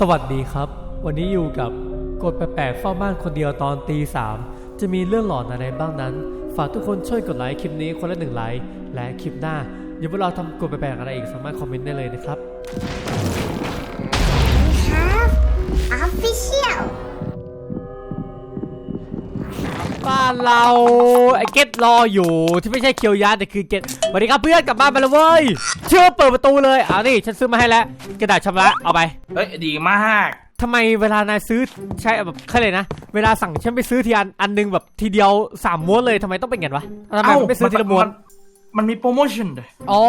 สวัสดีครับ วันนี้อยู่กับกดแปลกๆเฝ้าบ้านคนเดียวตอนตีสามจะมีเรื่องหลอนอะไรบ้างนั้น ฝากทุกคนช่วยกดไลค์คลิปนี้คนละหนึ่งไลค์และคลิปหน้าเดี๋ยวพวกเราทำกดแปลกๆอะไรอีกสามารถคอมเมนต์ได้เลยนะครับ We have official บ้านเราไอ้เกตรออยู่ที่ไม่ใช่เคียวยาแต่คือเกตสวัสดีครับเพื่อนกลับบ้านมาแล้วเว้ยเชื่อว่าเปิดประตูเลยอ่านี่ฉันซื้อมาให้แล้วกระดาษชำระเอาไปเฮ้ยดีมาก ทำไมเวลานายซื้อใช่แบบเขาเลยกนะ เวลาสั่งฉันไปซื้อทีอันอันหนึงแบบทีเดียวสามม้วนเลยทำไมต้องเป็นอย่างนั้นวะทำไมมันไม่ซื้อทีละม้วนนมันมีโปรโมชั่นด้วยอ๋อ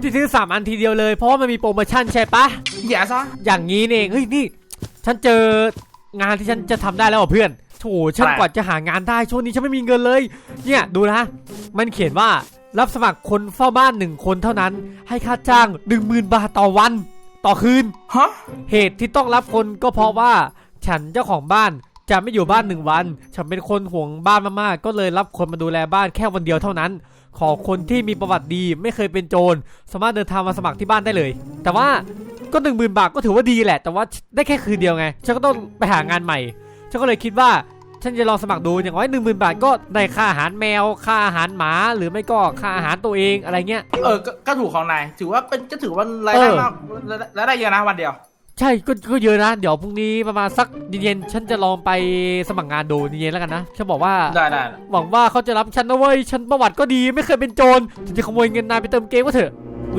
ที่ซื้อสามอันทีเดียวเลยเพราะว่ามันมีโปรโมชั่นใช่ปะ อย่าซะอย่างนี้นี่เองเฮ้ยนี่ ฉันเจองานที่ฉันจะทำได้แล้วอะเพื่อน โถฉันกว่าจะหางานได้ช่วงนี้ฉันไม่มีเงินเลย เนี่ยดูนะ มันเขียนว่ารับสมัครคนเฝ้าบ้านหนึ่งคนเท่านั้น ให้ค่าจ้าง1 0,000บาทต่อวัน ต่อคืนฮะเหตุที่ต้องรับคนก็เพราะว่า ฉันเจ้าของบ้านจะไม่อยู่บ้านหนึ่งวัน ฉันเป็นคนห่วงบ้านมากๆ ก็เลยรับคนมาดูแลบ้านแค่วันเดียวเท่านั้น ขอคนที่มีประวัติดีไม่เคยเป็นโจร สามารถเดินทางมาสมัครที่บ้านได้เลย แต่ว่าก็หนึ่งหมื่นบาทก็ถือว่าดีแหละ แต่ว่าได้แค่คืนเดียวไง ฉันก็ต้องไปหางานใหม่ ฉันก็เลยคิดว่าฉันจะลองสมัครดูอย่างน้อยหนึ่งหมื่นบาทก็ได้ค่าอาหารแมว ค่าอาหารหมา หรือไม่ก็ค่าอาหารตัวเองอะไรเงี้ย เออก็ก็ถูกของนายถือว่าเป็นก็ถือว่ารายได้เออมากรายได้เยอะนะวันเดียว ใช่ก็ก็เยอะนะ เดี๋ยวพรุ่งนี้ประมาณสักเย็นๆฉันจะลองไปสมัครงานดูเย็นๆแล้วกันนะฉันบอกว่าได้ได้หวังว่าเขาจะรับฉันนะเว้ยฉันประวัติก็ดีไม่เคยเป็นโจรฉันจะขโมยเงินนายไปเติมเกมก็เถอะ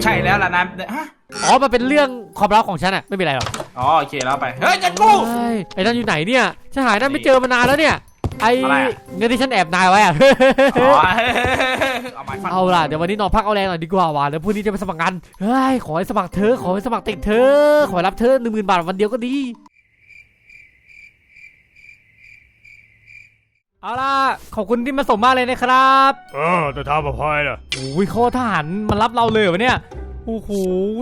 ใช่แล้วล่ะนายฮะอ๋อมันเป็นเรื่องความลับของฉันอะไม่เป็นไรหรอกอ๋อโอเคแล้วไปเฮ้ยจันกูเฮ้ยไอ้นั่นอยู่ไหนเนี่ยฉันหายนั่นไม่เจอมานานแล้วเนี่ย ไอ้อะไรอะ เงินที่ฉันแอบนายไว้อะ อ๋อเอาไม้ฟันเอาล่ะเดี๋ยววันนี้นอนพักเอาแรงหน่อยดีกว่าว่ะแล้วพรุ่งนี้จะไปสมัครงานเฮ้ยขอให้สมัครเธอะขอให้สมัครติดเธอะขอให้รับเธอหนึ่งหมื่นบาทวันเดียวก็ดีเอาล่ะขอบคุณที่มาส่งมากเลยนะครับ เออแต่ทำกับพลอยน่ะโอ้ยโคตรทหารมารับเราเลยเหรอเนี่ย โอ้โห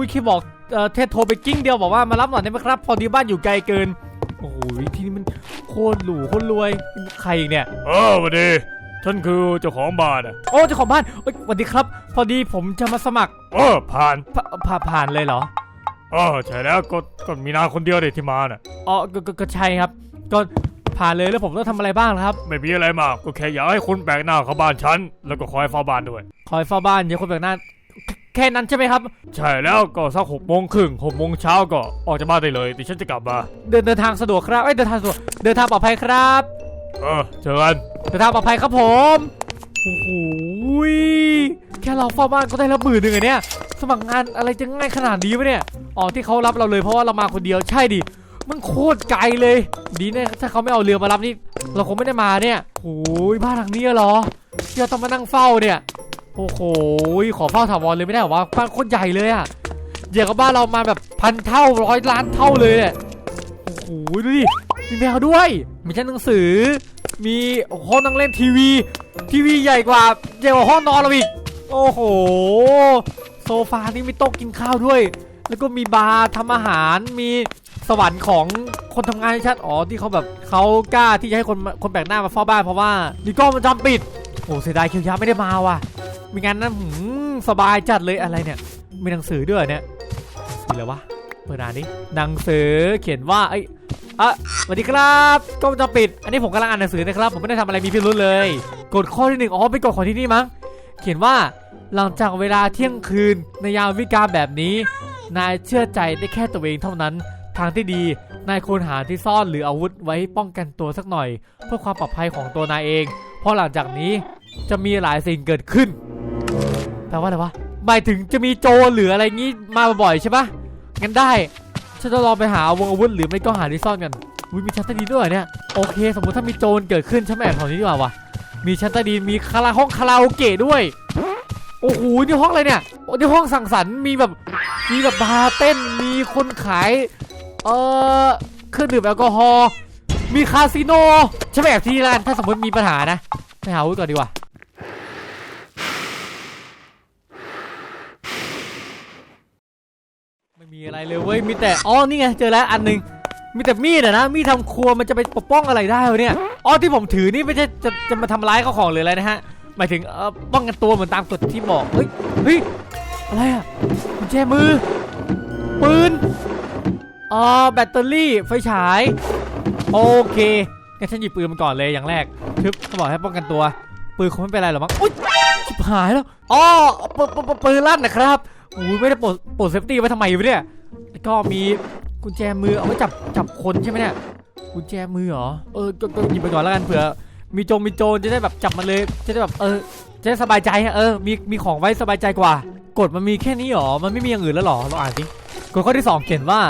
แค่บอกเอ่อเทศโทรไปกิ้งเดียวบอกว่ามารับหน่อยได้ไหมครับ พอดีบ้านอยู่ไกลเกิน โอ้โหที่นี่มันโคตรหรูโคตรรวยใครอีกเนี่ยเออสวัสดีฉันคือเจ้าของบ้านอะโอ้เจ้าของบ้านเอ้ยสวัสดีครับ พอดีผมจะมาสมัคร เออผ่านผผ่าผ่านเลยเหรอเออใช่แล้วก็ก็มีนางคนเดียวเด็ที่มาน่ะอ๋อก็ก็ก็ใช่ครับ ก็ผ่านเลยแล้วผมต้องทำอะไรบ้างล่ะครับ ไม่มีอะไรมากก็แค่อยากให้คนแปลกหน้าเข้าบ้านฉันแล้วก็คอยเฝ้าบ้านด้วย คอยเฝ้าบ้านเดี๋ยวคนแปลกหน้า แค่แค่นั้นใช่ไหมครับ ใช่แล้วก็สักหกโมงครึ่งหกโมงเช้าก็ออกจากบ้านได้เลยแต่ฉันจะกลับมา เดินเดินทางสะดวกครับเอ้ยเดินทางสะดวกเดินทางปลอดภัยครับเออเจอกันเดินทางปลอดภัยครับผมโอ้โหยแค่เราเฝ้าบ้านก็ได้รับหมื่นหนึ่งอะเนี่ย สมัครงานอะไรจะง่ายขนาดนี้วะเนี่ยอ๋อที่เขารับเราเลยเพราะว่าเรามาคนเดียวใช่ดิมันโคตรไกลเลย ดีนะถ้าเขาไม่เอาเรือมารับนี่เราคงไม่ได้มาเนี่ยโอ้ยบ้านหลังนี้เหรอที่เราต้องมานั่งเฝ้าเนี่ย โอ้โหขอเฝ้าถาวรเลยไม่ได้หรอวะบ้านโคตรใหญ่เลยอะเดี๋ยวกับบ้านเรามาแบบพันเท่าร้อยล้านเท่าเลยเนี่ยโอ้โหดูดิมีแมวด้วยมีชั้นหนังสือ มีห้องนั่งเล่นทีวี ทีวีใหญ่กว่าใหญ่กว่าห้องนอนเราอีกโอ้โห โซฟานี่มีโต๊ะกินข้าวด้วย แล้วก็มีบาร์ทำอาหารมีสวรรค์ของคนทำงานชัดอ๋อที่เขาแบบเขากล้าที่จะให้คนคนแปลกหน้ามาเฝ้าบ้านเพราะว่ามีกล้องวงจรปิดโอ้เสียดายคิวยาไม่ได้มาว่ะ มีงานนั้นสบายจัดเลยอะไรเนี่ย มีหนังสือด้วยเนี่ยหนังสือะไรวะเปิดอ่านดิหนังสือเขียนว่าเอ้อะสวัสดีครับกล้องจรปิด อันนี้ผมกำลังอ่านหนังสือนะครับ ผมไม่ได้ทำอะไรมีพิรุธเลยกฎข้อที่หนึ่งอ๋อเป็นกฎของที่นี่มั้งเขียนว่าหลังจากเวลาเที่ยงคืนในยามวิกาลแบบนี้ นายเชื่อใจได้แค่ตัวเองเท่านั้น ทางที่ดี นายควรหาที่ซ่อนหรืออาวุธไว้ป้องกันตัวสักหน่อย เพื่อความปลอดภัยของตัวนายเอง เพราะหลังจากนี้จะมีหลายสิ่งเกิดขึ้น ปลว่าอะไรวะหมายถึงจะมีโจรหรืออะไรงี้มาบ่อยใช่ปะงั้นได้ฉันจะลองไปหาวงอาวุธหรือไม่ก็หาที่ซ่อนกันอุ้ยมีชั้นใต้ดินด้วยเนี่ยโอเค สมมติถ้ามีโจรเกิดขึ้นฉันแอบแถวนี้ดีกว่าวะมีชั้นใต้ดินมีคาราห้องคาราโอเกะด้วยโอ้โหนี่ห้องอะไรเนี่ยโอ้นี่ห้องสังสรรค์มีแบบมีแบบบาร์เต้นมีคนขายเอ่อเครื่องดื่มแอลกอฮอล์มีคาสิโนฉันไปแอบที่ร้านถ้าสมมติมีปัญหานะไปหาอาวุธก่อนดีกว่า ไม่มีอะไร เลยเว้ยมีแต่อ๋อนี่ไงเจอแล้วอันหนึงมีแต่มีดอะนะมีดทำครัวมันจะไปปกป้องอะไรได้วะเนี่ยอ๋อที่ผมถือนี่ไม่ใช่จะจะมาทำร้ายเขาของหรืออะไรนะฮะหมายถึงเอ่อป้องกันตัวเหมือนตามกฎที่บอกเฮ้ยเฮ้ยอะไรอะกุญแจมือปืนอ๋อแบตเตอรี่ไฟฉายโอเคงั้นฉันหยิบปืนมาก่อนเลยอย่างแรกทึบเขาบอกให้ป้องกันตัวปืนคงไม่เป็นไรหรอกมั้งอุ้ยชิบหายแล้วอ๋อปืนลั่นนะครับ อุ้ยไม่ได้ปลดปลดเซฟตี้ไว้ทำไมวะเนี่ยแล้วก็มีกุญแจมือเอาไว้จับจับคนใช่ไหมเนี่ยกุญแจมือเหรอเออก็ก็หยิบไปก่อนแล้วกันเผื่อมีโจมีโจรจะได้แบบจับมันเลยจะได้แบบเออจะได้สบายใจอะเออมีมีของไว้สบายใจกว่า กฎมันมีแค่นี้หรอมันไม่มีอย่างอื่นแล้วหรอเราอ่านสิกฎข้อที่สองเขียนว่า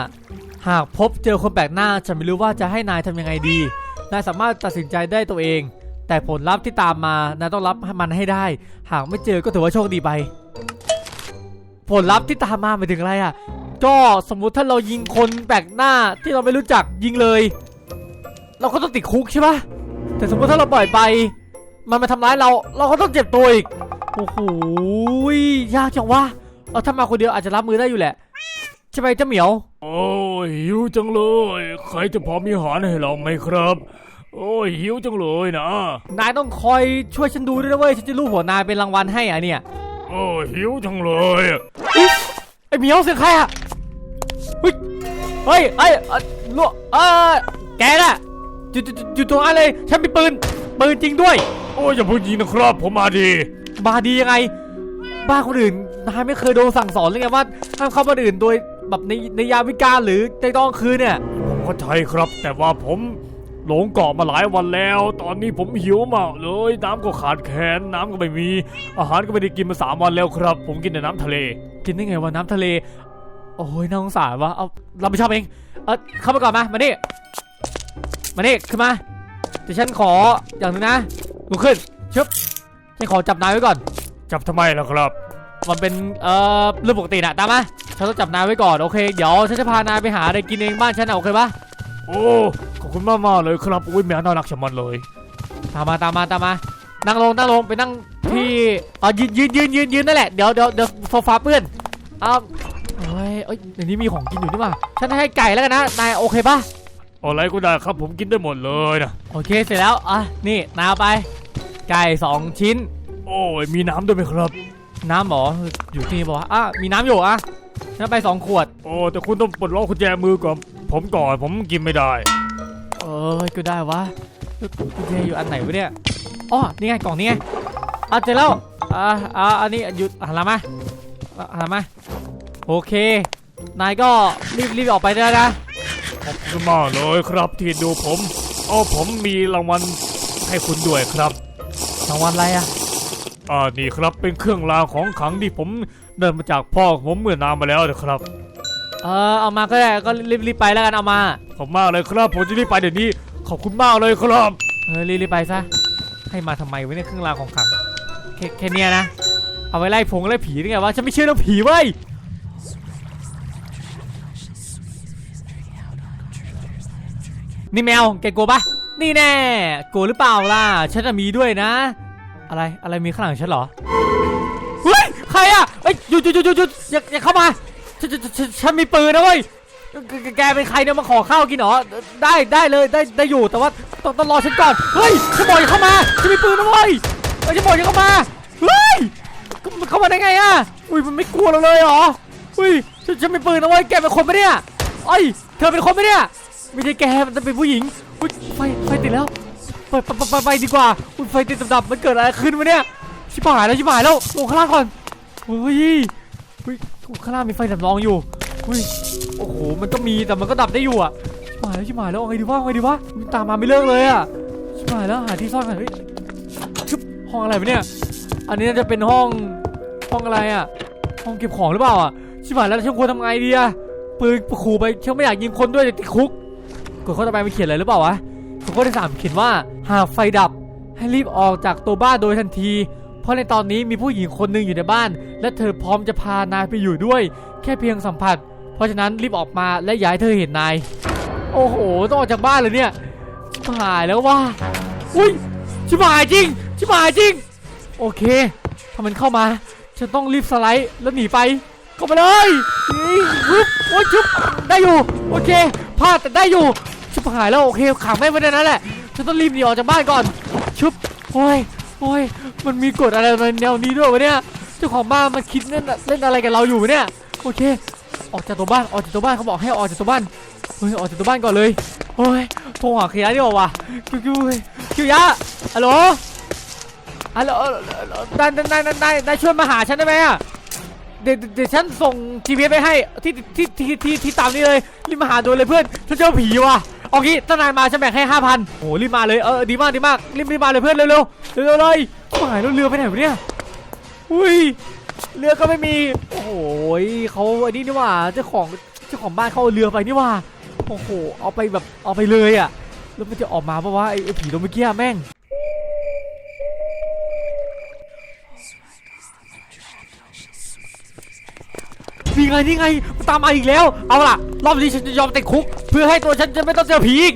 หากพบเจอคนแปลกหน้าจะไม่รู้ว่าจะให้นายทำยังไงดีนายสามารถตัดสินใจได้ตัวเอง แต่ผลลัพธ์ที่ตามมานายต้องรับมันให้ได้ หากไม่เจอก็ถือว่าโชคดีไป ผลลัพธ์ที่ตามมาหมายถึงอะไรอะ ก็สมมุติถ้าเรายิงคนแปลกหน้าที่เราไม่รู้จักยิงเลย เราก็ต้องติดคุกใช่ปะแต่สมมติถ้าเราปล่อยไป มันมาทำร้ายเรา เราก็ต้องเจ็บตัวอีกโอ้โหยากจังวะเอาถ้ามาคนเดียวอาจจะรับมือได้อยู่แหละใช่ไหมเจ้าเหมียว โอ้ยหิวจังเลย ใครจะพอมีอาหารให้เราไหมครับ โอ้ยหิวจังเลยนะ นายต้องคอยช่วยฉันดูด้วยนะเว้ยฉันจะรูปหัวนายเป็นรางวัลให้อะเนี่ยโอ้หิวจังเลยไอ้เหมียวเสียงใครอะเฮ้ยเฮ้ยเอ้ยเอ้ยลูกเออแกน่ะอยู่อยู่อยู่ตรงนั้นเลยฉันมีปืนปืนจริงด้วย โอ้ยอย่าพูดยิงนะครับผมมาดีมาดียังไง บ้านคนอื่นนายไม่เคยโดนสั่งสอนเลยไงว่าห้ามเข้าบ้านอื่นโดยแบบในในยามวิกาลหรือในตอนคืนเนี่ย ผมเข้าใจครับ แต่ว่าผม หลงเกาะมาหลายวันแล้ว ตอนนี้ผมหิวมากเลย น้ำก็ขาดแคลนน้ำก็ไม่มี อาหารก็ไม่ได้กินมาสามวันแล้วครับ ผมกินแต่น้ำทะเล กินได้ไงวะน้ำทะเล โอ้ยน่าสงสารวะเอาเราไปชอบเอง เออเข้ามาก่อนมา มานี่ มานี่ขึ้นมาเดี๋ยวฉันขออย่างหนึงนะลุกขึ้นชึบฉันขอจับนายไว้ก่อน จับทำไมล่ะครับ มันเป็นเอ่อเรื่องปกตินะตามมาฉันต้องจับนายไว้ก่อนโอเค เดี๋ยวฉันจะพานายไปหาอะไรกินเองบ้านฉันนะโอเคปะ โอ้ขอบคุณมากมากๆเลยครับอุ้ยแมวน่ารักชะมัดเลยตามมาตามมาตามมา นั่งลงนั่งลงไปนั่งที่เอ๋อยืนยืนยืนยืนยืนนั่นแหละเดี๋ยวเดี๋ยวเดี๋ยวโซฟาเปื้อนอ้าวเอ้ยเอ้ยเดี๋ยวนี้มีของกินอยู่นี่มาฉันให้ไก่แล้วกันนะนายโอเคปะอะไรก็ได้ครับผมกินได้หมดเลยนะโอเคเสร็จแล้วอะนี่นายเอาไป ไก่สองชิ้น โอ้ยมีน้ำด้วยไหมครับ น้ำหมออยู่ที่นี่บอกว่าอะมีน้ำอยู่อะนั่นไปสองขวด โอ้แต่คุณต้องปลดล็อกกุญแจมือก่อน ผมก่อนผมกินไม่ได้ เอ้ยก็ได้วะกุญแจอยู่อันไหนวะเนี่ยอ๋อนี่ไงกล่องนี้ไงอะเจอแล้วอ่าอ่าอันนี้หยุดหันหลังมาหันหลังมาโอเค นายก็รีบรีบออกไปได้นะขอบคุณมากเลยครับที่ดูผมโอ้ผมมีรางวัลให้คุณด้วยครับรางวัลอะไรอะอ่านี่ครับเป็นเครื่องรางของขลังที่ผมเดินมาจากพ่อของผมเมื่อนานมาแล้วนะครับ เออเอามาก็ได้ก็รีบรีบไปแล้วกันเอามาขอบคุณมากเลยครับผมจะรีบไปเดี๋ยวนี้ ขอบคุณมากเลยครับ เออรีบรีบไปซะ ให้มาทำไมวะเนี่ยเครื่องรางของขลังแค่แค่เนี้ยนะ เอาไว้ไล่ผงไล่ผีได้ไงวะฉันไม่เชื่อเรื่องผีเว้ยนี่แมวแกกลัวปะนี่แน่กลัวหรือเปล่าล่ะฉันจะมีด้วยนะ อะไรอะไรมีข้างหลังฉันเหรอเฮ้ยใครอะเอ้ยหยุดหยุดหยุดหยุดหยุดอย่าอย่าเข้ามา ฉันฉันฉันฉันมีปืนนะเว้ยแกแกเป็นใครเนี่ยมาขอข้าวกินเหรอ ได้ได้เลยได้ได้อยู่แต่ว่าต้องต้องรอฉันก่อน เฮ้ยฉันบอกอย่าเข้ามาฉันมีปืนนะเว้ยเฮ้ยฉันบอกอย่าเข้ามา เฮ้ยมันเข้ามาได้ไงอะ อุ้ยมันไม่กลัวเราเลยเหรอ อุ้ยฉันฉันมีปืนนะเว้ยแกเป็นคนปะเนี่ยเอ้ยเธอเป็นคนปะเนี่ยไม่ใช่แกมันจะเป็นผู้หญิง อุ้ยไฟไฟติดแล้วไปไปไปไปดีกว่า อุ้ยไฟติดดับๆมันเกิดอะไรขึ้นวะเนี่ยชิบหายแล้วชิบหายแล้วลงข้างล่างก่อนเฮ้ย ข้างล่างมีไฟสำรองอยู่เฮ้ยโอ้โหมันก็มีแต่มันก็ดับได้อยู่อะชิบหายแล้วชิบหายแล้วเอาไงดีวะเอาไงดีวะมันตามมาไม่เลิกเลยอะชิบหายแล้วหาที่ซ่อนกันเฮ้ยชึบห้องอะไรวะเนี่ย อันนี้น่าจะเป็นห้องห้องอะไรอะ ห้องเก็บของหรือเปล่าอะชิบหายแล้วฉันควรทำไงดีอะปืนขู่ไปฉันไม่อยากยิงคนด้วยเดี๋ยวติดคุกกดข้อต่อไปมันเขียนอะไรหรือเปล่าวะข้อที่สามเขียนว่าหากไฟดับให้รีบออกจากตัวบ้านโดยทันที เพราะในตอนนี้มีผู้หญิงคนหนึ่งอยู่ในบ้าน และเธอพร้อมจะพานายไปอยู่ด้วย แค่เพียงสัมผัส เพราะฉะนั้นรีบออกมาและย่าให้เธอเห็นนาย โอ้โห ต้องออกจากบ้านเลยเนี่ยชิบหายแล้วว่าอุ้ยชิบหายจริงชิบหายจริง โอเคถ้ามันเข้ามาฉันต้องรีบสไลด์แล้วหนีไปเข้าไปเลยนี่วึบโอ้ยชุบได้อยู่ โอเคพลาดแต่ได้อยู่ชิบหายแล้วโอเคขังแม่ไว้ในนั้นแหละฉันต้องรีบหนีออกจากบ้านก่อนชุบโอ้ย โอ้ย มันมีกฎอะไรในแนวนี้ด้วยวะเนี่ย เจ้าของบ้านมันคิดเล่นเล่นอะไรกับเราอยู่เนี่ย โอเค ออกจากตัวบ้าน ออกจากตัวบ้านเขาบอกให้ออกจากตัวบ้าน เฮ้ย ออกจากตัวบ้านก่อนเลย โอ้ย โทรหาเคียดีกว่าวะคิวคิวคิวยะฮัลโหลฮัลโหลนายนายนายนายช่วยมาหาฉันได้ไหมอะเดี๋ยวเดี๋ยวฉันส่ง GPS ไปให้ที่ที่ที่ที่ที่ตามนี้เลยรีบมาหาโดยเลยเพื่อนฉันเจอผีว่ะ เอางี้ถ้านายมาฉันแบ่งให้ห้าพันโอ้รีบมาเลยเออดีมากดีมากรีบรีบมาเลยเพื่อนเร็วเร็วเร็วเร็วเลยหายแล้วเรือไปไหนวะเนี่ยอุ้ยเรือก็ไม่มีโอ้โหเขาอ้นี่นี่ว่าเจ้าของเจ้าของบ้านเขาเอาเรือไปนี่ว่าโอ้โหเอาไปแบบเอาไปเลยอะแล้วมันจะออกมาปะวะไอ้ไอ้ผีตัวเมื่อกี้อะแม่งนี่ไงนี่ไงมันตามมาอีกแล้ว เอาล่ะ รอบนี้ฉันจะยอมติดคุก เพื่อให้ตัวฉันจะไม่ต้องเจอผีอีก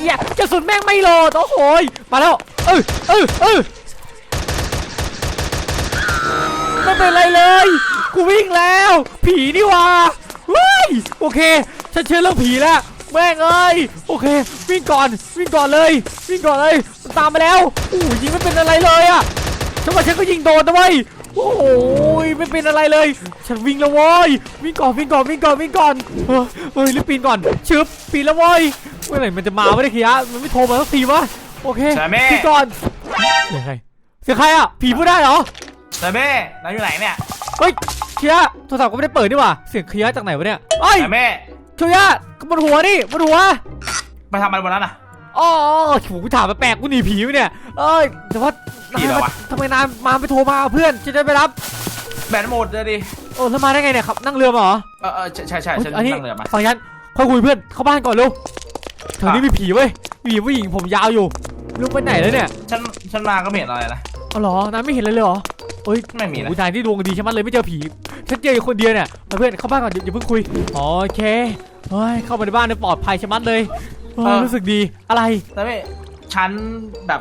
เหี้ยกระสุนแม่งไม่โหลดโอ้โหยมาแล้ว เออเออเออไม่เป็นไรเลย กูวิ่งแล้ว ผีนี่หว่าเฮ้ยโอเค ฉันเชื่อเรื่องผีแล้ว แม่งเอ้ยโอเค วิ่งก่อน วิ่งก่อนเลย วิ่งก่อนเลยมันตามมาแล้วอู้ยิงไม่เป็นอะไรเลยอะจังหวะฉันก็ยิงโดนนะเว้ย โอ้โหไม่เป็นอะไรเลย ฉันวิ่งแล้วเว้ยวิ่งก่อนวิ่งก่อนวิ่งก่อนวิ่งก่อนเฮ้ยเฮ้ยรีบปีนก่อนชึบปีนแล้วเว้ยเมื่อไหร่มันจะมาไม่ได้ขี้ยะมันไม่โทรมาสักทีวะโอเคใช่แม่ปีนก่อนเสียงใครเสียงใครอะผีพูดได้เหรอแต่แม่นายอยู่ไหนเนี่ยเฮ้ยเคียะโทรศัพท์ก็ไม่ได้เปิดนี่หว่าเสียงเคียะจากไหนวะเนี่ยเอ้ยแต่แม่เคียะบนหัวนี่บนหัว ไปทำอะไรบนนั้นอะ อ๋อถูกถามแปลกๆกูหนีผีไปเนี่ย เอ้ยแต่ว่าผีเหรอวะ ทำไมนายมาไม่โทรมาเพื่อนจะได้ไปรับแบตหมดเลยดิโอ้แล้วมาได้ไงเนี่ยครับนั่งเรือมาเหรอเออเออใช่ใช่ใช่เฮ้ยฉันอันนี้นั่งเรือมาฟังฉันค่อยคุยเพื่อนเข้าบ้านก่อนเร็วแถวนี้อะมีผีเว้ยมีผู้หญิงผมยาวอยู่ลูกไปไหนแล้วเนี่ยฉันฉันมาก็ไม่เห็นอะไรนะเอาเหรอน้าไม่เห็นเลยเลยเหรอเฮ้ย ไม่มีนะโอ้ยนายที่ดวงดีใช่ไหมเลยไม่เจอผีฉันเจออยู่คนเดียวเนี่ยมาเพื่อนเข้าบ้านก่อนอย่าอย่าเพิ่งคุยโอเคเฮ้ยเข้ามาในบ้านเนี่ยปลอดภัยใช่ไหมเลย เฮ้ยรู้สึกดีอะไร แต่แม่ฉันแบบ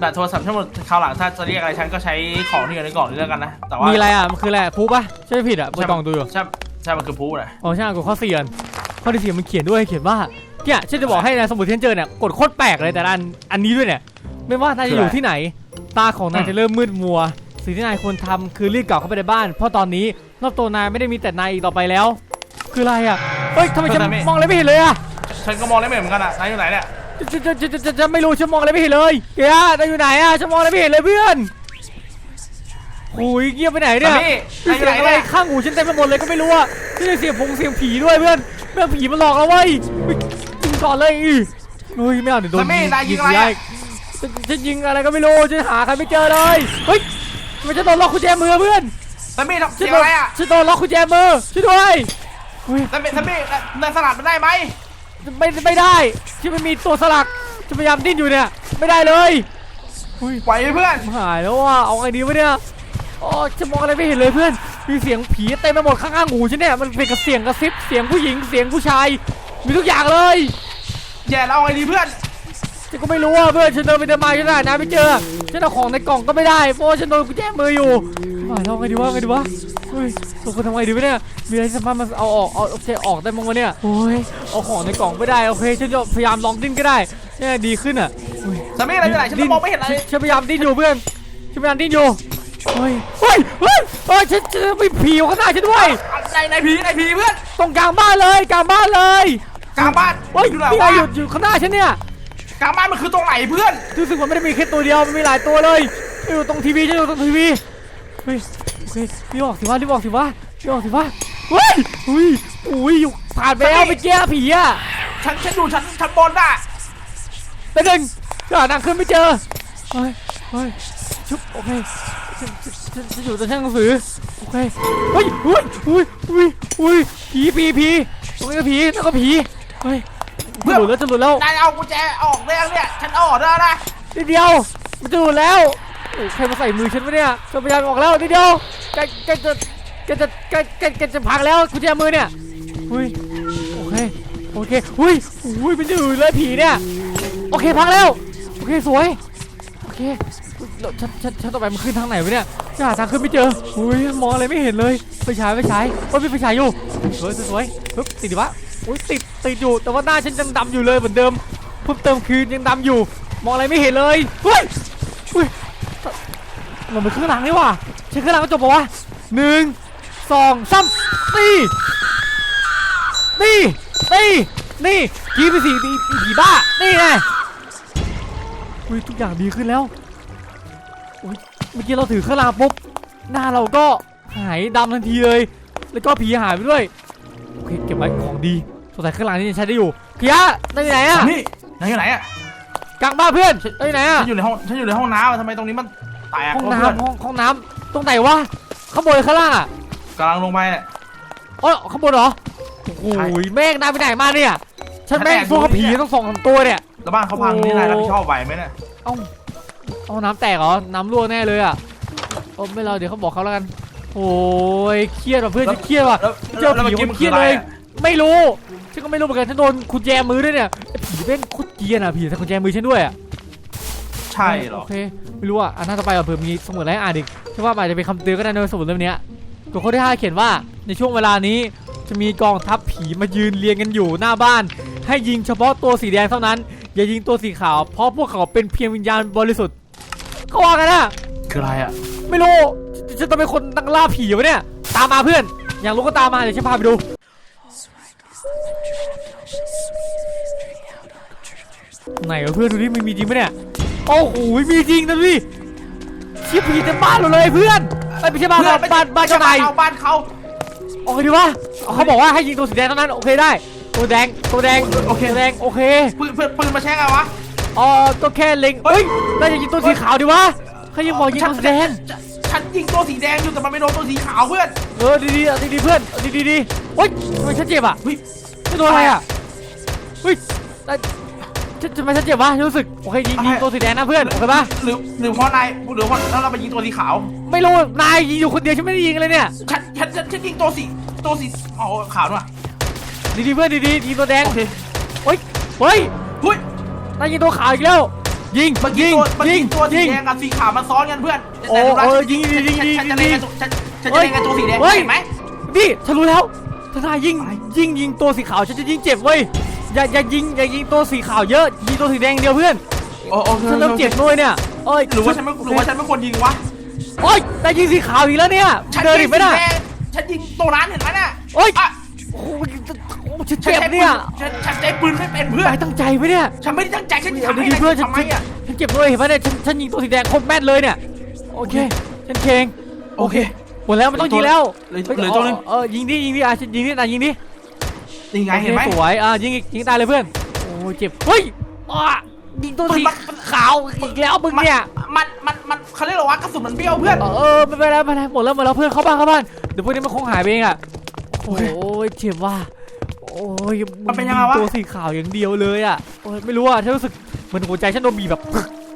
แบบโทรศัพท์ทั้งหมดคราวหลังถ้าจะเรียกอะไรฉันก็ใช้ของที่อยู่ในกล่องนี่แล้วกันนะแต่ว่ามีมีอะไรอะมันคืออะไรพูปะใช่ไม่ผิดอะเปิดกล่องดูอยู่ใช่ใช่มันคือพูดอะอ๋อใช่กดข้อเสียนข้อที่สี่มันเขียนด้วยเขียนว่าเนี่ยฉันจะบอกให้นะสมุดที่ฉันเจอเนี่ยกดโคตรแปลกเลยแต่ละอันอันนี้ด้วยเนี่ย ไม่ว่านายจะอยู่ที่ไหน ตาของนายจะเริ่มมืดมัว สิ่งที่นายควรทำคือรีบกลับเข้าไปในบ้าน เพราะตอนนี้รอบตัวนายไม่ได้มีแต่นายอีกต่อไปแล้ว คืออะไรอะเฮ้ยทำไมฉันมองอะไรไม่เห็นเลยอะ ฉันก็มองได้ไม่เหมือนกันอะนายอยู่ไหนเนี่ยจะจะจะจะจะจะไม่รู้ฉันมองอะไรไม่เห็นเลยเกียร์นายอยู่ไหนอะฉันมองอะไรไม่เห็นเลยเพื่อนโอ้ยเงียบไปไหนเนี่ยแต่นี่นายอยู่เสียงอะไรข้างหูฉันเต็มไปหมดเลยก็ไม่รู้อะนี่เสียงพงเสียงผีด้วยเพื่อนเพื่อผีมันหลอกเราเว้ยยิงก่อนเลยอีเฮ้ยไม่เอาเดี๋ยวโดนแต่นี่นายยิงอะไรอะฉันยิงอะไรก็ไม่รู้ฉันหาใครไม่เจอเลยเฮ้ยมันจะโดนล็อกกุญแจมือเพื่อนแต่ไม่ทำฉัเสีนยงโดนอะไรอะฉันโดนล็อกกุญแจมือช่วยด้วยเฮ้ยแต่ม่แต่ไม่นายสลัดมันได้ไหม ไม่ไม่ได้ที่มันมีตัวสลักจะพยายามดิ้นอยู่เนี่ยไม่ได้เลยเฮ้ยไหวไหมเพื่อนหายแล้วว่ะเอาไงดีวะเนี่ยอ๋อจะมองอะไรไม่เห็นเลยเพื่อน มีเสียงผีเต็มไปหมดข้างๆหูฉันเนี่ยมันเป็นกับเสียงกระซิบเสียงผู้หญิงเสียงผู้ชาย มีทุกอย่างเลยแย่แล้วเอาไงดีเพื่อน ฉันก็ไม่รู้อะเพื่อนฉันเดินไปเดินมาฉันหาน้ำไม่เจอฉันเอาของในกล่องก็ไม่ได้เพราะว่าฉันโดนกุญแจมืออยู่อ่าแล้วไงดีวะไงดีวะเฮ้ยตัวคนทำไงดีวะเนี่ยมีอะไรสามารถมาเอาออกเอาเอาใจออกได้มั้งวะเนี่ยโอ้ยเอาของในกล่องไม่ได้โอเคฉันจะพยายามลองดิ้นก็ได้เนี่ยดีขึ้นอะเฮ้ยแต่ไม่อะไรอยู่ไหนฉันมองไม่เห็นอะไรฉันพยายามดิ้นอยู่เพื่อนฉันพยายามดิ้นอยู่เฮ้ยเฮ้ยเฮ้ยเฮ้ยฉันฉันมีผีอยู่ข้างหน้าฉันด้วยในในผีในผีเพื่อนตรงกลางบ้านเลยกลางบ้านเลยกลางบ้านเฮ้ยอยู่ไหนนี่ไงวะอยู่อยู่ข้างหน้าฉันเนี่ย กลางบ้านมันคือตรงไหนเพื่อนรู้สึกมันไม่ได้มีแค่ตัวเดียวมันมีหลายตัวเลยอยู่ตรงทีวีฉันอยู่ตรงทีวีเฮ้ยโอเครีบออกสิวะรีบออกสิวะรีบออกสิวะเฮ้ยอุ้ยอุ้ยอยู่ผ่านไปแล้วไปเจ้าผีอะฉันฉันอยู่ชั้นชั้นบนน่ะแต่หนึ่งหาทางขึ้นไม่เจอเฮ้ยเฮ้ยชุบโอเคฉันฉันฉันฉันอยู่ตรงช่างหนังสือโอเคเฮ้ยเฮ้ยเฮ้ยเฮ้ยเฮ้ยผีผีผีตรงนี้ก็ผีแล้วก็ผีเฮ้ย จะหลุดแล้วจะหลุดแล้วนายเอากุญแจออกได้ยังเนี่ย ฉันเอาออกได้นะนิดเดียวมันจะหลุดแล้วโอ้ใครมาใส่มือฉันวะเนี่ยจะพยายามออกแล้วนิดเดียวแกแกจะแกจะแกแกแกจะพังแล้วกุญแจมือเนี่ยเฮ้ยโอเคโอเคเฮ้ยเฮ้ยมันจะหลุดเลยผีเนี่ยโอเคพังแล้วโอเคสวยโอเคแล้วชั้นชั้นชั้นต่อไปมันขึ้นทางไหนวะเนี่ยจะหาทางขึ้นไม่เจออุ้ยมองอะไรไม่เห็นเลยไฟฉายไฟฉายโอ้ยมีไฟฉายอยู่สวยสวยสวยปึ๊บติดดิวะ อุ้ยติดติดอยู่แต่ว่าหน้าฉันยังดำอยู่เลยเหมือนเดิมเพิ่มเติมคือยังดำอยู่ มองอะไรไม่เห็นเลยเฮ้ยเฮ้ยมันเป็นเครื่องรางนี่ว่ะใช้เครื่องรางก็จบปะวะหนึ่งสองสามตีตีตีนี่กีไปสี่ผีผีบ้า นี่ไงอุ้ยทุกอย่างดีขึ้นแล้วอุ้ยเมื่อกี้เราถือข้างล่างปุ๊บหน้าเราก็หายดำทันทีเลย แล้วก็ผีหายไปด้วย โอเค เก็บไว้ของดี สงสัยข้างหลังนี่ยังใช้ได้อยู่เพียนั่นอยู่ไหนอะนี่ไหนอยู่ไหนอะกลางบ้านเพื่อนเอ้ยไหนอะฉันอยู่ในห้องฉันอยู่ในห้องน้ำอะทำไมตรงนี้มันแตกห้องวะเพื่อนน้ำห้องห้องน้ำตรงไหนวะข้างบนหรือข้างล่างอะกำลังลงไปเนี่ย อ๋อข้างบนเหรอโอ้โหใช่แม่งนายไปไหนมาเนี่ยฉันฉันแม่งแอบดู สู้กับผีเนี่ยต้องสองสามตัวเนี่ย แล้วบ้านเขาพังนี่นายรับผิดชอบไหวไหมเนี่ยเอ้าเอาน้ำแตกเหรอ น้ำรั่วแน่เลยอะโอ้ไม่เราเดี๋ยวเขาบอกเขาแล้วกัน โอ้ยเครียดว่ะเพื่อนฉันเครียดว่ะ แล้วเจอแล้วผีเมื่อกี้มัมันนเครีคืยอดอะไรเลยอะไม่รู้ ฉันก็ไม่รู้เหมือนกันฉันโดนกุญแจมือด้วยเนี่ยไอ้ผีแม่งโคตรเกรียนอะผีใส่กุญแจมือฉันด้วยอะใช่เหรอ โอเคไม่รู้อะอันหน้าต่อไปอะเผื่อมีสมุดอะไรให้อ่านอีกฉันว่ามันอาจจะเป็นคำเตือนก็ได้ในสมุดเล่มเนี้ยตัวข้อที่ห้าเขียนว่าในช่วงเวลานี้จะมีกองทัพผีมายืนเรียงกันอยู่หน้าบ้าน ให้ยิงเฉพาะตัวสีแดงเท่านั้น อย่ายิงตัวสีขาว เพราะพวกเขาเป็นเพียงวิญญาณบริสุทธิ์เขาว่ากันนะคืออะไรอะ ไม่รู้ฉันฉันต้องเป็นคนนักล่าผีวะเนี่ย ตามมาเพื่อน อยากรู้ก็ตามมาเดี๋ยวฉันพาไปดู ไหนวะเพื่อนดูดิมันมีจริงปะเนี่ยโอ้โหมีจริงนะดูดิเชี่ยผีเต็มบ้านเราเลยเพื่อนเอ้ยไม่ใช่บ้านบ้านบ้านบ้านเจ้านายเอาบ้านเขาโอเคดีวะเขาบอกว่าให้ยิงตัวสีแดงเท่านั้นโอเคได้ตัวแดงตัวแดงโอเคตัวแดงโอเคปืนปืนปืนมาแช่งไงวะอ๋อก็แค่เล็งเฮ้ยน่าจะยิงตัวสีขาวดีวะเขายังบอกยิงตัวสีแดงฉันฉันยิงตัวสีแดงอยู่แต่มันไม่โดนตัวสีขาวเพื่อนเออดีดีๆเอาดีๆเพื่อนเอาดีดีๆดีเฮ้ยทำไมฉันเจ็บอะเฮ้ยฉันโดนอะไรอะเฮ้ยแต่ ฉันทำไมฉันเจ็บวะฉันรู้สึกโอเคยิงยิงตัวสีแดงนะเพื่อนโอเคปะหรือหรือเพราะนายหรือเพราะแล้วเราไปยิงตัวสีขาว ไม่รู้นายยิงอยู่คนเดียวฉันไม่ได้ยิงเลยเนี่ย ฉันฉันฉันฉันยิงตัวสีตัวสีอ๋อขาวด้วยดีดีๆเพื่อนดีดีๆยิงตัวแดงโอเคเฮ้ยเฮ้ยเฮ้ยนายยิงตัวขาวอีกแล้วยิงเมื่อกี้ยิงตัวเมื่อยิกี้งตัวสียิงแดงกับสีขาวมันซ้อนกันเพื่อนโอ้แต่ดูแล้วเออฉันยิงยิงยิงฉันยิงฉันจะยิเล่นงกับตัวฉันฉันจะเล่นกับตัวสีแดงเฮ้ยเห็นไหมนี่ฉันรู้แล้วถ้านายยิงยิงยิงตัวสีขาวฉันจะยิงเจ็บเว้ย อย่าอย่ายิงอย่ายิงตัวสีขาวเยอะยิงตัวสีแดงเดียวเพื่อนโอ้โอเคฉันเริ่มเจ็บด้วยเนี่ยเอ้ยหรือว่าฉันไม่หรือว่าฉันไม่ควรยิงวะโอ้ยได้ยิงสีขาวอีกแล้วเนี่ยฉันเดินยิอีงกไม่ได้สีแดงฉันยิงตัวร้านเห็นไหมน่ะโอ้ยอะโอ้ยโอ้ยฉันฉันเจ็บใช้ปืเนี่ยนฉันฉันใช้ปืนไม่เป็นเพื่อนนายตั้งใจไหมเนี่ยฉันไม่ได้ตั้งใจฉันเอาทำให้ดีๆเพื่อนฉันทำไมอะฉันเจ็บด้วยเห็นไหมเนี่ยฉันฉันยิงตัวสีแดงโคตรแม่นเลยเนี่ยโอเคฉันเคงโอเค หมดแล้วไม่ต้องยิงแล้วเหลือฮ้ยเหลือตัวหนึ่ง เออยิงดิยิงดิอะฉันยิงดินายยิงดิ นี่ไงเห็นไหมโอคสวยอะยิงอีกยิงตายเลยเพื่อนโอ้ยเจ็บเฮ้ยอะยิงตัวสีมันมันขาวอีกแล้วมึงเนี่ยมันมันมันเขาเรียกว่ากระสุนมันเบี้ยวเพื่อนเออเออไม่เป็นไรไม่เป็นไรหมดแล้วหมดแล้วเพื่อนเข้าบ้านเข้าบ้านเดี๋ยวพวกนี้มันคงหายไปเองอะโอ้ยเจ็บว่ะโอ้ยมันเป็นยังไงวะตัวสีขาวอย่างเดียวเลยอะโอ้ยไม่รู้อะฉันรู้สึกเหมือนหัวใจฉันโดนบีบแบบ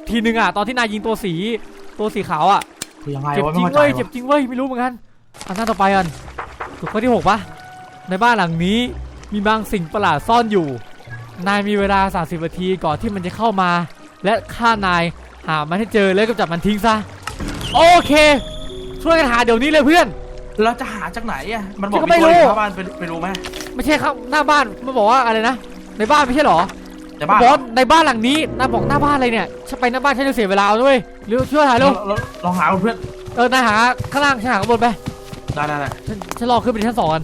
ทีนึงอะตอนที่นายยิงตัวสีตัวสีขาวอะคือยังไงเจ็บวะจริงไม่เข้าใจเว้ยว่ะเจ็บจริงเว้ยไม่รู้เหมือนกันอันหน้าต่อไปกันตัวข้อที่หกปะในบ้านหลังนี้ มีบางสิ่งประหลาดซ่อนอยู่ นายมีเวลา 30นาทีก่อนที่มันจะเข้ามา และฆ่านายหามันให้เจอแล้วก็จับมันทิ้งซะ โอเค ช่วยกันหาเดี๋ยวนี้เลยเพื่อน เราจะหาจากไหนอะ มันบอกก็มีไม่ตัวรู้อยู่ข้างบ้านไปไปรู้ไหมไม่ใช่ครับหน้าบ้านมันบอกว่าอะไรนะ ในบ้านไม่ใช่เหรอแต่บ้านบอสในบ้านหลังนี้นายบอกหน้าบ้านอะไรเนี่ยฉันไปหน้าบ้านฉันจะเสียเวลาเอาด้วยเร็วช่วยหาเราเร็วเราลองหาเพื่อนเออนายหาข้างล่างฉันหาข้างบนไปได้ได้ได้ฉันฉันรอขึ้นไปที่ชั้นสองกัน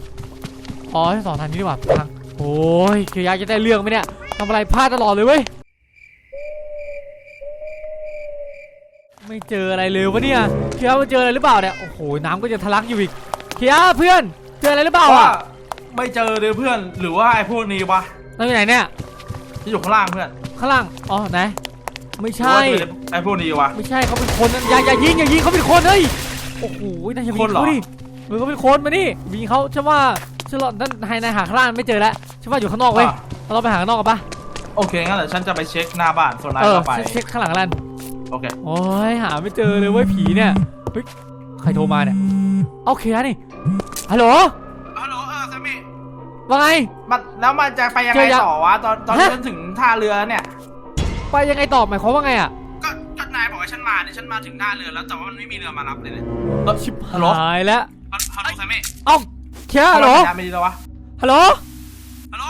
อ๋อชั้นสองทางนี้ดีกว่าทางโอ้ยเคียวยาจะได้เรื่องไหมเนี่ยทำอะไรพลาดตลอดเลยเว้ยไม่เจออะไรเลยวะเนี่ยเคียวยามันเจออะไรหรือเปล่าเนี่ยโอ้โหน้ำก็จะทะลักอยู่อีกเคียวยาเพื่อนเจออะไรหรือเปล่าว่าอะไม่เจอเลยเพื่อนหรือว่าไอ้พวกนี้วะเราอยู่ไหนเนี่ยที่อยู่ข้างล่างเพื่อนข้างล่างอ๋อไหนไม่หรือใช่ว่าจะเป็นไอ้พวกนี้วะไม่ใช่เขาเป็นคนนะอย่าอย่ายิงอย่ายิงเขาเป็นคนเฮ้ยโอ้โหนายอย่ายิคงนเหรอเขาดิเออเขาเป็นคนมานี่ยิงเขาฉันว่า ฉันรอนั่นนายนายหาข้างล่างไม่เจอแล้วฉันว่าอยู่ข้างนอกเว้ยอะ เราไปหาข้างนอกกันปะโอเคงั้นเดี๋ยวฉันจะไปเช็คหน้าบ้านส่วนนายเออก็ไป ฉันเช็คข้างหลังแล้วกันโอเค โอ้ยหาไม่เจอเลยเว้ยผีเนี่ยเฮ้ยใครโทรมาเนี่ยโอเคแล้วนี่ฮัลโหลฮัลโหลเออแซมมี่ว่าไง มันแล้วมันจะไปยังเจไงอยังต่อวะ ตอนตอนฮะที่ฉันถึงท่าเรือเนี่ย ไปยังไงต่อหมายความว่าไงอะก็ก็นายบอกว่าฉันมาเนี่ยฉันมาถึงท่าเรือแล้วแต่ว่ามันไม่มีเรือมารับเลยเนี่ย ชิบฮัลโหลหายแล้วฮัลโหลแซมมี่ เอ้า เคลียร์ฮัลโหลทำไมสัญญาณไม่ดีแล้ววะฮัลโหลฮัลโหล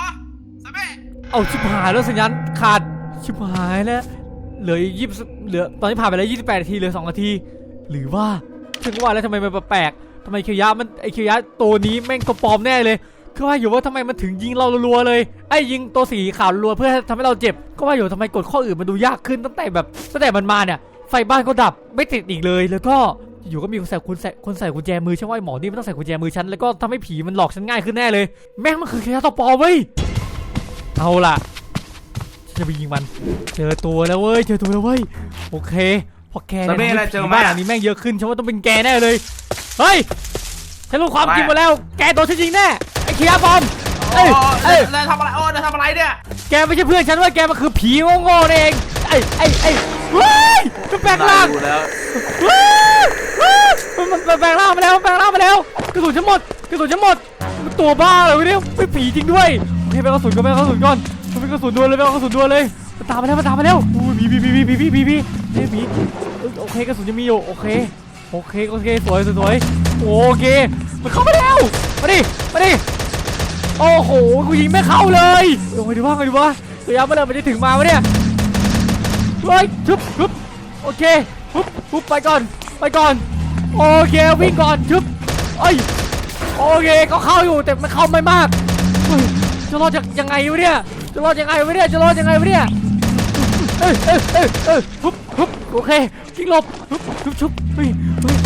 แซมมี่เอาชิบหายแล้วสัญญาณขาดชิบหายแล้วเหลือยี่สิบเหลือตอนนี้ผ่านไปแล้ว28นาทีเหลือ2นาที หรือว่าฉันก็ว่าแล้วทำไมมันแปลกๆทำไมเคียวยะมันไอเคียวยะตัวนี้แม่งตัวปลอมแน่เลยก็ว่าอยู่ว่าทำไมมันถึงยิงเรารัวๆเลยไอ้ยิงตัวสีขาวรัวเพื่อทำให้เราเจ็บ ก็ว่าอยู่ทำไมกดข้ออื่นมันดูยากขึ้นตั้งแต่แบบตั้งแต่มันมาเนี่ยไฟบ้านก็ดับไม่ติดอีกเลยแล้วก็ อยู่ก็มีคนใส่คุณใส่คนใส่กุญแจมือฉันว่าไอ้หมอนี่มันต้องใส่กุญแจมือฉันแล้วก็ทำให้ผีมันหลอกฉันง่ายขึ้นแน่เลย แม่งมันคือแค่ตัวปลอมเว้ยเอาล่ะฉันจะไปยิงมัน เจอตัวแล้วเว้ยเจอตัวแล้วเว้ยโอเคพอแกแล้วเบ้อะไรทำให้เจอผีไหมบ้านหลังนี้แม่งเยอะขึ้นฉันว่าต้องเป็นแกแน่เลยเฮ้ยฉันรู้ความอะไรจริงหมดแล้ว แกโดนฉันยิงแน่ไอ้เคียบอมโอ้เอ้ยยเอ้ยแล้วทำอะไรโอ้ยแล้วทำอะไรเนี่ยแกไม่ใช่เพื่อนฉันว่าแกมันคือผีโง่ๆนี่เองไอ้ไอ้ไอ้เฮ้ยมันแปลงร่างดูแแปลงร่างมาแล้วแปลงร่างมาแล้วกระสุนฉันหมดกระสุนฉันหมดตัวบ้าเลยวะเนี่ยไม่ผีจริงด้วยโอเคไปกระสุนก่อนไปกระสุนก่อนไปกระสุนดวลเลยไปกระสุนดวลเลยมันตามมาแล้วมันตามมาแล้วอู้ยผีผีผีผีผีผีผีผีเฮ้ยผีโอเคกระสุนยังมีอยู่โอเคโอเคโอเคสวยสวยโอเคมันเข้ามาแล้วมาดิมาดิโอ้โหกูยิงไม่เข้าเลยลงไปดูว่าไงดูว่าระยะเมื่อไหร่มันจะถึงมาวะเนี่ยเฮ้ยชุบชุบโอเคปุ๊บปุ๊บไปก่อนไปก่อน โอเควิ่งก่อนชุบเอ้ยโอเคก็เข้าอยู่แต่มันเข้าไม่มากจะรอดจากยังไงวะเนี่ยจะรอดยังไงวะเนี่ยจะรอดยังไงวะเนี่ยเอ้ยเอ้ยเอ้ยเอ้ยปุ๊บปุ๊บโอเควิ่งหลบปุ๊บชุบชุบเฮ้ยเฮ้ย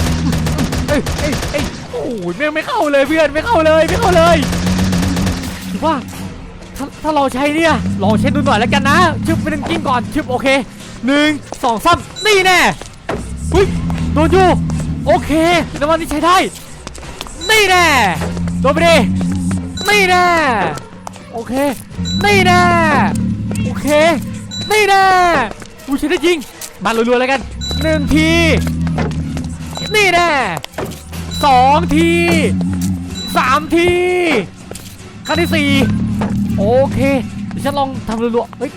เอ้ยเอ้ยเอ้ยโอ้ยแม่ไม่เข้าเลยเพื่อนไม่เข้าเลยไม่เข้าเลยถือว่าถ้าถ้าเราใช้เนี่ยลองเช็ดดูหน่อยแล้วกันนะชึบไปหนึ่งกิ้งก่อนชึบโอเคหนึ่งสองสามนี่แน่เฮ้ยโดนอยู่ โอเคแล้ววันนี้ใช้ได้ นี่แน่โดนไปดินี่แน่โอเค นี่แน่โอเค นี่แน่กูใช้ได้จริง มารัวๆแล้วกันหนึ่งที นี่แน่สองทีสามทีครั้งที่สี่โอเคเดี๋ยวฉันลองทำรัวๆเฮ้ย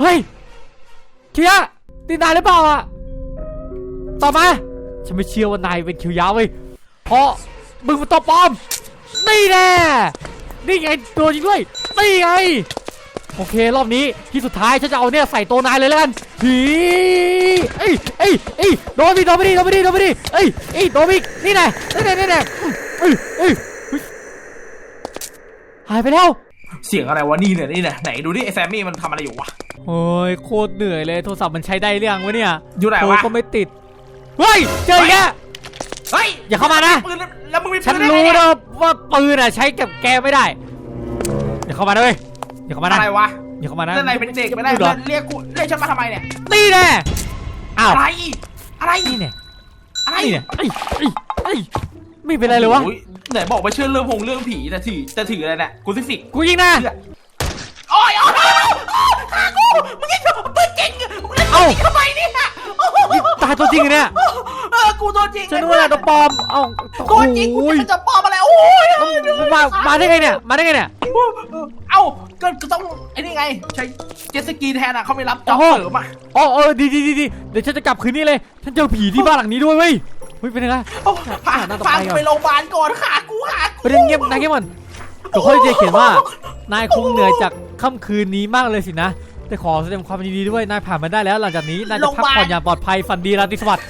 เฮ้ยเคียร์นี่นายหรือเปล่าอะต่อมา ฉันไม่เชื่อว่านายเป็นคิวยาวเว้ยเพราะมึงเป็นตัวปลอมนี่แน่นี่ไงตัวจริงด้วยนี่ไงโอเครอบนี้ที่สุดท้ายฉันจะเอาเนี่ยใส่ตัวนายเลยแล้วกันผีเอ้ยเอ้ยเอ้ยโดนไปดิโดนไปดิโดนไปดิโดนไปดิเอ้ยเอ้ยโดนไปอีกนี่แน่นี่แน่นี่แน่เอ้ยเอ้ยเฮ้ยหายไปแล้วเสียงอะไรวะนี่เนี่ยนี่เนี่ยไหนดูดิไอ้แซมมี่มันทำอะไรอยู่วะโอ้ยโคตรเหนื่อยเลยโทรศัพท์มันใช้ได้เรื่องวะเนี่ยอยู่ไหนโทรวะก็ไม่ติด เฮ้ยเจออีกแล้วเฮ้ยอย่าเข้ามานะ ปืนแล้วมึงมีปืฉันได้ไงรู้เนี่ยนะว่าปืนอะใช้กับแกไม่ได้อย่าเข้ามาด้วยอย่าเข้ามานะอะไรวะอย่าเข้ามานะเล่นอะไรเป็นเด็กไม่ได้พูเหรอเรียกกูเรียกฉันมาทำไมเนี่ยนี่แน่อ้าวอะไรอะไรนี่แน่อะไรนี่แน่เอ้ยเอ้ยเอ้ยไม่เป็นไรเลยวะโอ้ไหนบอกไม่เชื่อเรื่องพงเรื่องผีแต่ถือแต่ถืออะไรเนี่ยกูซิฟิกกูยิงนะ โอ้ยโอ้ยฆ่ากูมึงยิงปืนจริงมึงเล่นปืนจริงทำไมเนี่ยตายตัวจริงเลยเนี่ยเออกูตัวจริงฉันนึกว่าอะไรตัวปลอมเอ้าตัวจริงกูโอ้ยจะปลอมอะไรโอ้ยมันมามาได้ไงเนี่ยมาได้ไงเนี่ย เอ้าก็ก็ต้องไอ้นี่ไงใช้เจ็ตสกีแทนอะเขาไม่รับจ็อบโอ้โห เสริมอะอ๋อเออดีดีดีดีเดี๋ยวฉันจะกลับคืนนี้เลย ฉันเจอผีที่บ้านหลังนี้ด้วยเว้ยเฮ้ยเป็นไงโอ้พาน่าตกพากูก่อน ไปโรงพยาบาลก่อนขากูขากูประเด็นเงียบนายเงียบมัน เดี๋ยวค่อยจะเขียนว่า นายคงเหนื่อยจากค่ำคืนนี้มากเลยสินะ แต่ขอแสดงความยินดีด้วย นายผ่านมาได้แล้ว หลังจากนี้นายจะพักผ่อนอย่างปลอดภัยฝันดีราตรีสวัสดิ์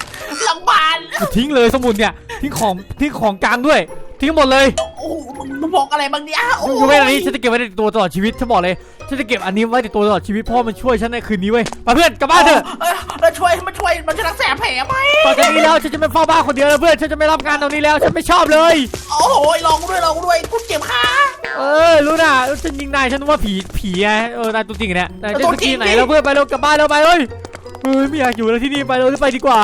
โรงพยาบาลกูทิ้งเลยสมุดเนี่ยทิ้งของทิ้งของกลางด้วย ทิ้งหมดเลยโอ้โหมึงมึงบอกอะไรบางเนี่ยโอ้ยกเว้นอันนี้ฉันจะเก็บไว้ในตัวตลอดชีวิตฉันบอกเลยฉันจะเก็บอันนี้ไว้ในตัวตลอดชีวิตเพราะมันช่วยฉันในคืนนี้เว้ยไปเพื่อนกลับบ้านเถอะเออแล้วช่วยมาช่วยมันจะรักษาแผลไหมต่อจากนี้แล้วฉันจะไม่เฝ้าบ้านคนเดียวแล้วเพื่อนฉันจะไม่รับงานตรงนี้แล้วฉันไม่ชอบเลย โอ้โหลองกูด้วยลองกูด้วยกูเจ็บขาเออรู้นะฉันยิงนายฉันนึกว่าผีผีไงเออนายตัวจริงเนี่ยนายตัเจ็ตวสจริกีงไหนดิแล้วเพื่อนไปเร็วกลับบ้านเร็วไปเลยเฮ้ยไม่อยากอยู่แล้วที่นี่ไปเร็วไปดีกว่า